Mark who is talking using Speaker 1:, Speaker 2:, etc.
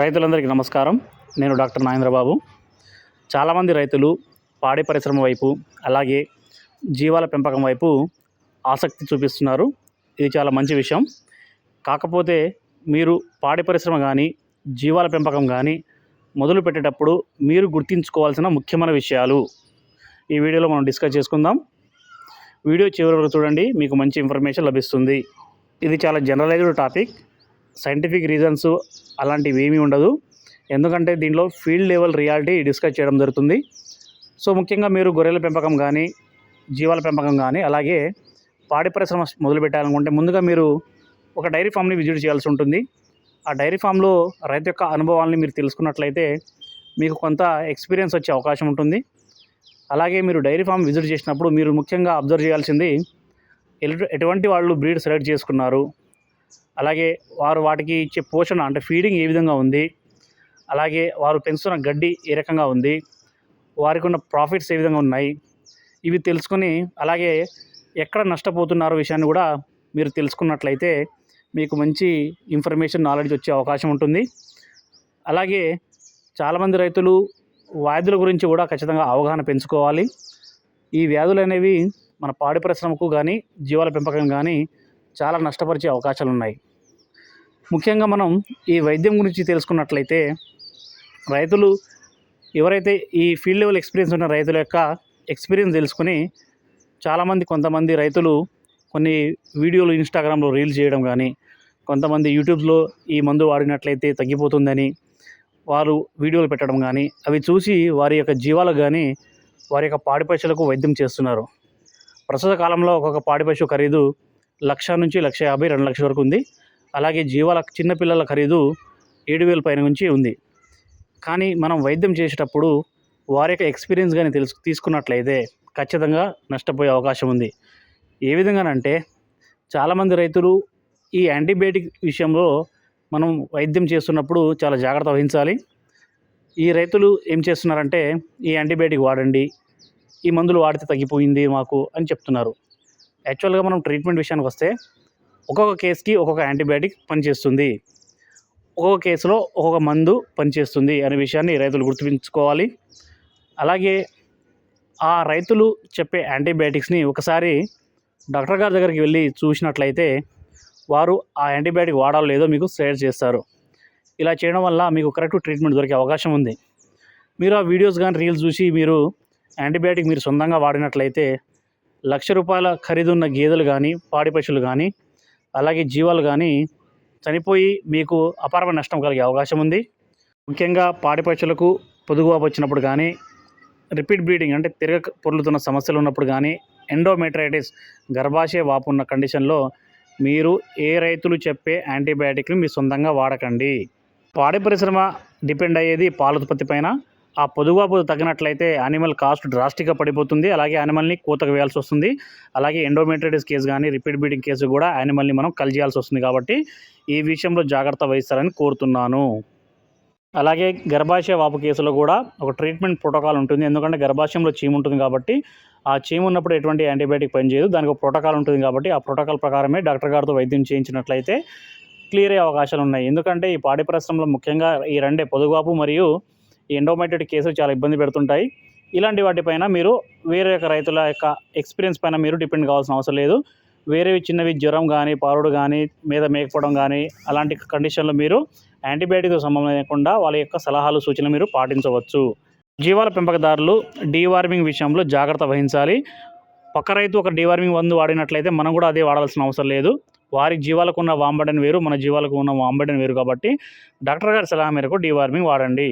Speaker 1: రైతులందరికీ నమస్కారం. నేను డాక్టర్ నాగేంద్రబాబు. చాలామంది రైతులు పాడి పరిశ్రమ వైపు అలాగే జీవాల పెంపకం వైపు ఆసక్తి చూపిస్తున్నారు. ఇది చాలా మంచి విషయం. కాకపోతే మీరు పాడి పరిశ్రమ కానీ జీవాల పెంపకం కానీ మొదలు పెట్టేటప్పుడు మీరు గుర్తుంచుకోవాల్సిన ముఖ్యమైన విషయాలు ఈ వీడియోలో మనం డిస్కస్ చేసుకుందాం. వీడియో చివరి వరకు చూడండి. మీకు మంచి ఇన్ఫర్మేషన్ లభిస్తుంది. ఇది చాలా జనరలైజ్డ్ టాపిక్. సైంటిఫిక్ రీజన్స్ అలాంటివి ఏమీ ఉండదు. ఎందుకంటే దీనిలో ఫీల్డ్ లెవెల్ రియాలిటీ డిస్కస్ చేయడం జరుగుతుంది. సో ముఖ్యంగా మీరు గొర్రెల పెంపకం కానీ జీవాల పెంపకం కానీ అలాగే పాడి పరిశ్రమ మొదలు పెట్టాలనుకుంటే ముందుగా మీరు ఒక డైరీ ఫామ్ని విజిట్ చేయాల్సి ఉంటుంది. ఆ డైరీ ఫామ్లో రైతు యొక్క అనుభవాల్ని మీరు తెలుసుకున్నట్లయితే మీకు కొంత ఎక్స్పీరియన్స్ వచ్చే అవకాశం ఉంటుంది. అలాగే మీరు డైరీ ఫామ్ విజిట్ చేసినప్పుడు మీరు ముఖ్యంగా అబ్జర్వ్ చేయాల్సింది ఎటువంటి వాళ్ళు బ్రీడ్ సెలెక్ట్ చేసుకున్నారు అలాగే వారు వాటికి ఇచ్చే పోషణ అంటే ఫీడింగ్ ఏ విధంగా ఉంది అలాగే వారు పెంచుతున్న గడ్డి ఏ రకంగా ఉంది వారికి ఉన్న ప్రాఫిట్స్ ఏ విధంగా ఉన్నాయి ఇవి తెలుసుకొని అలాగే ఎక్కడ నష్టపోతున్నారో విషయాన్ని కూడా మీరు తెలుసుకున్నట్లయితే మీకు మంచి ఇన్ఫర్మేషన్ నాలెడ్జ్ వచ్చే అవకాశం ఉంటుంది. అలాగే చాలామంది రైతులు వ్యాధుల గురించి కూడా ఖచ్చితంగా అవగాహన పెంచుకోవాలి. ఈ వ్యాధులు అనేవి మన పాడి పరిశ్రమకు కానీ జీవాల పెంపకం కానీ చాలా నష్టపరిచే అవకాశాలు ఉన్నాయి ముఖ్యంగా మనం ఈ వైద్యం గురించి తెలుసుకున్నట్లయితే రైతులు ఎవరైతే ఈ ఫీల్డ్ లెవెల్ ఎక్స్పీరియన్స్ ఉన్న రైతుల యొక్క ఎక్స్పీరియన్స్ తెలుసుకుని చాలామంది కొంతమంది రైతులు కొన్ని వీడియోలు ఇన్స్టాగ్రామ్లో రీల్స్ చేయడం కానీ కొంతమంది యూట్యూబ్లో ఈ మందు వాడినట్లయితే తగ్గిపోతుందని వారు వీడియోలు పెట్టడం కానీ అవి చూసి వారి యొక్క జీవాలకు కానీ వారి యొక్క పాడి పశువులకు వైద్యం చేస్తున్నారు. ప్రస్తుత కాలంలో ఒక్కొక్క పాడి పశువు ఖరీదు లక్ష నుంచి లక్ష యాభై రెండు లక్షల వరకు ఉంది. అలాగే జీవాల చిన్నపిల్లల ఖరీదు ఏడు వేల పైన నుంచి ఉంది. కానీ మనం వైద్యం చేసేటప్పుడు వారి యొక్క ఎక్స్పీరియన్స్ కానీ తెలుసు తీసుకున్నట్లయితే ఖచ్చితంగా నష్టపోయే అవకాశం ఉంది. ఏ విధంగానంటే చాలామంది రైతులు ఈ యాంటీబయాటిక్ విషయంలో మనం వైద్యం చేస్తున్నప్పుడు చాలా జాగ్రత్త వహించాలి. ఈ రైతులు ఏం చేస్తున్నారంటే ఈ యాంటీబయాటిక్ వాడండి ఈ మందులు వాడితే తగ్గిపోయింది మాకు అని చెప్తున్నారు. యాక్చువల్గా మనం ట్రీట్మెంట్ విషయానికి వస్తే ఒక్కొక్క కేసుకి ఒక్కొక్క యాంటీబయాటిక్ పనిచేస్తుంది. ఒక్కొక్క కేసులో ఒక్కొక్క మందు పనిచేస్తుంది అనే విషయాన్ని రైతులు గుర్తుంచుకోవాలి అలాగే ఆ రైతులు చెప్పే యాంటీబయాటిక్స్ని ఒకసారి డాక్టర్ గారి దగ్గరికి వెళ్ళి చూసినట్లయితే వారు ఆ యాంటీబయాటిక్ వాడాలో లేదో మీకు షేర్ చేస్తారు. ఇలా చేయడం వల్ల మీకు కరెక్ట్ ట్రీట్మెంట్ దొరికే అవకాశం ఉంది. మీరు ఆ వీడియోస్ కానీ రీల్స్ చూసి మీరు యాంటీబయాటిక్ మీరు సొంతంగా వాడినట్లయితే లక్ష రూపాయల ఖరీదున్న గేదెలు కానీ పాడి పశువులు కానీ అలాగే జీవాలు కానీ చనిపోయి మీకు అపారమైన నష్టం కలిగే అవకాశం ఉంది. ముఖ్యంగా పాడి పశువులకు పొదుగుబాబు వచ్చినప్పుడు కానీ రిపీట్ బ్రీడింగ్ అంటే తిరగ పొర్లుతున్న సమస్యలు ఉన్నప్పుడు కానీ ఎండోమెట్రైటిస్ గర్భాశయ వాపు ఉన్న కండిషన్లో మీరు ఏ రైతులు చెప్పే యాంటీబయాటిక్ని మీ సొంతంగా వాడకండి. పాడి పరిశ్రమ డిపెండ్ అయ్యేది పాల ఉత్పత్తి పైన. ఆ పొదుగాపు తగ్గినట్లయితే యానిమల్ కాస్ట్ డ్రాస్టిక్గా పడిపోతుంది. అలాగే యానిమల్ని కోతకు వేయాల్సి వస్తుంది. అలాగే ఎండోమెట్రైటిస్ కేసు కానీ రిపీట్ బీడింగ్ కేసు కూడా యానిమల్ని మనం కలిజేయాల్సి వస్తుంది కాబట్టి ఈ విషయంలో జాగ్రత్త వహిస్తారని కోరుతున్నాను. అలాగే గర్భాశయ వాపు కేసులో కూడా ఒక ట్రీట్మెంట్ ప్రోటోకాల్ ఉంటుంది. ఎందుకంటే గర్భాశయంలో చీము ఉంటుంది కాబట్టి ఆ చీము ఉన్నప్పుడు ఎటువంటి యాంటీబయాటిక్ పనిచేయదు దానికి ఒక ప్రోటోకాల్ ఉంటుంది కాబట్టి ఆ ప్రోటోకాల్ ప్రకారమే డాక్టర్ గారితో వైద్యం చేయించినట్లయితే క్లియర్ అయ్యే అవకాశాలు ఉన్నాయి. ఎందుకంటే ఈ పాడి పరిశ్రమలో ముఖ్యంగా ఈ రెండే పొదుగువాపు మరియు ఈ ఎండోమైటెడ్ కేసులు చాలా ఇబ్బంది పెడుతుంటాయి. ఇలాంటి వాటిపైన మీరు వేరే యొక్క రైతుల యొక్క ఎక్స్పీరియన్స్ పైన మీరు డిపెండ్ కావాల్సిన అవసరం లేదు. వేరేవి చిన్నవి జ్వరం కానీ పారుడు కానీ మీద మేకపోవడం కానీ అలాంటి కండిషన్లో మీరు యాంటీబయాటిక్తో సంబంధం లేకుండా వాళ్ళ యొక్క సలహాలు సూచనలు మీరు పాటించవచ్చు. జీవాల పెంపకదారులు డీవార్మింగ్ విషయంలో జాగ్రత్త వహించాలి. పక్క రైతు ఒక డీవార్మింగ్ మందు వాడినట్లయితే మనం కూడా అదే వాడాల్సిన అవసరం లేదు. వారి జీవాలకు ఉన్న వాంబడన్ వేరు మన జీవాలకు ఉన్న వాంబడని వేరు కాబట్టి డాక్టర్ గారి సలహా మేరకు డీవార్మింగ్ వాడండి.